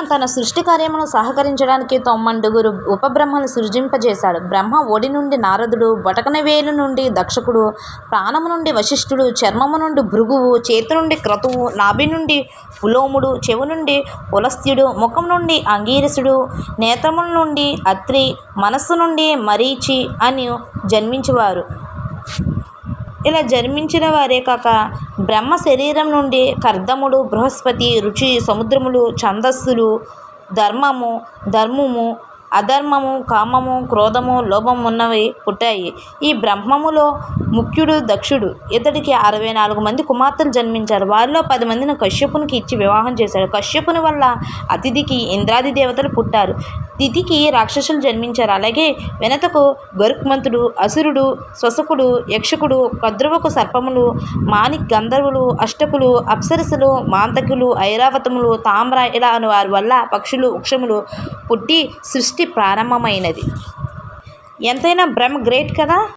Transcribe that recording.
తన సృష్టి కార్యమును సహకరించడానికి తొమ్మండుగురు ఉపబ్రహ్మను సృజింపజేశాడు. బ్రహ్మ ఒడి నుండి నారదుడు బొటకనవేలు నుండి దక్షకుడు ప్రాణము నుండి వశిష్ఠుడు చర్మము నుండి భృగువు చేతి నుండి క్రతువు నాభి నుండి పులోముడు చెవు నుండి పులస్త్యుడు ముఖం నుండి అంగీరసుడు నేత్రముల నుండి అత్రి మనస్సు నుండి మరీచి అని జన్మించేవారు. ఇలా జన్మించిన వారే కాక బ్రహ్మ శరీరం నుండి కర్దముడు బృహస్పతి రుచి సముద్రములు ఛందస్సులు ధర్మము ధర్మము అధర్మము కామము క్రోధము లోభము ఉన్నవి పుట్టాయి. ఈ బ్రహ్మములో ముఖ్యుడు దక్షుడు. ఇతడికి అరవై నాలుగు మంది కుమార్తెలు జన్మించారు. వారిలో పది మందిని కశ్యపునికి ఇచ్చి వివాహం చేశాడు. కశ్యపుని వల్ల అతిథికి ఇంద్రాది దేవతలు పుట్టారు. తిథికి రాక్షసులు జన్మించారు. అలాగే వెనతకు గరుక్మంతుడు అసురుడు శ్వసకుడు యక్షకుడు కద్రువకు సర్పములు మాణిక్ గంధర్వులు అష్టకులు అప్సరసులు మాంతకులు ఐరావతములు తామ్ర ఇలా అని వారి వల్ల పక్షులు వృక్షములు పుట్టి సృష్టి ప్రారంభమైనది. ఎంతైనా బ్రహ్మ గ్రేట్ కదా?